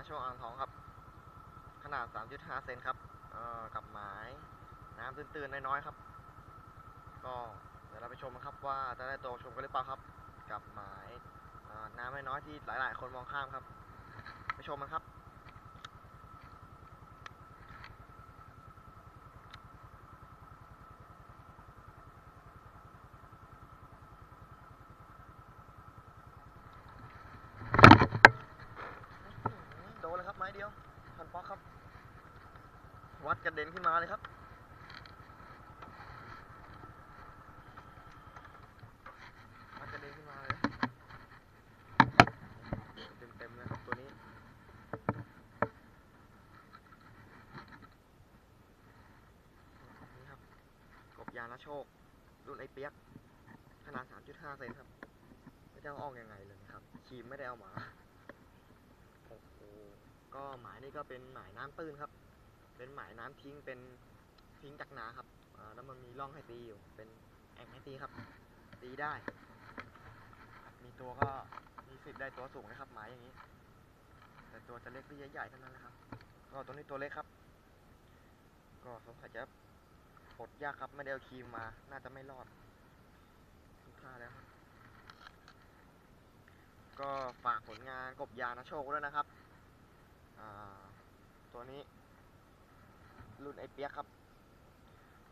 นาโชว์อ่างทองครับ ขนาด 3.5 เซนครับกับหมายน้ำตื้นๆน้อยๆครับ ก็เดี๋ยวเราไปชมกันครับว่าจะได้ตัวชมกันหรือเปล่าครับ กับหมายน้ำน้อยๆที่หลายๆ คนมองข้ามครับ ไปชมกันครับ โดน เลยครับไม้เดียวทันป๊อกครับ วัดกระเด็นขึ้นมาเลยครับวัดกระเด็นขึ้นมาเลยเต็มเต็มๆเลยครับตัวนี้นี่ครับกบยานาโชค รุ่นไอเปียกขนาด 3.5 เซนครับ ไม่จะเอาออกยังไงเลยครับคีมไม่ได้เอามา ก็หมายนี่ก็เป็นหมายน้ำตื้นครับ เป็นหมายน้ำทิ้งเป็นทิ้งจากนาครับแล้วมันมีร่องให้ตีอยู่ เป็นแอ่งให้ตีครับ ตีได้ มีตัวก็มีสิทธิ์ได้ตัวสูงนะครับ หมายอย่างนี้ แต่ตัวจะเล็กหรือใหญ่ๆเท่านั้นนะครับ ก็ตัวนี้ตัวเล็กครับ ก็สงสัยจะปลดยากครับไม่ได้เอาครีมมา น่าจะไม่รอดทุกท่าแล้วครับก็ฝากผลงานกบยานะโชคด้วยนะครับ ตัวนี้ รุ่นไอเปียกครับ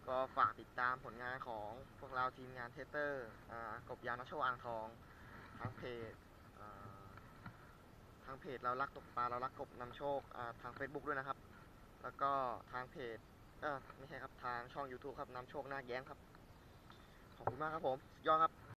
ก็ฝากติดตามผลงานของพวกเราทีมงานเทสเตอร์กบยานะโชคอ่างทองทางเพจทางเพจเรารักตกปลาเรารักกบนำโชคทาง Facebook ด้วยนะครับ แล้วก็ทางเพจเออไม่ใช่ครับทางช่อง YouTube ครับนำโชคหน้าแย้มครับ ขอบคุณมากครับผมยอดครับ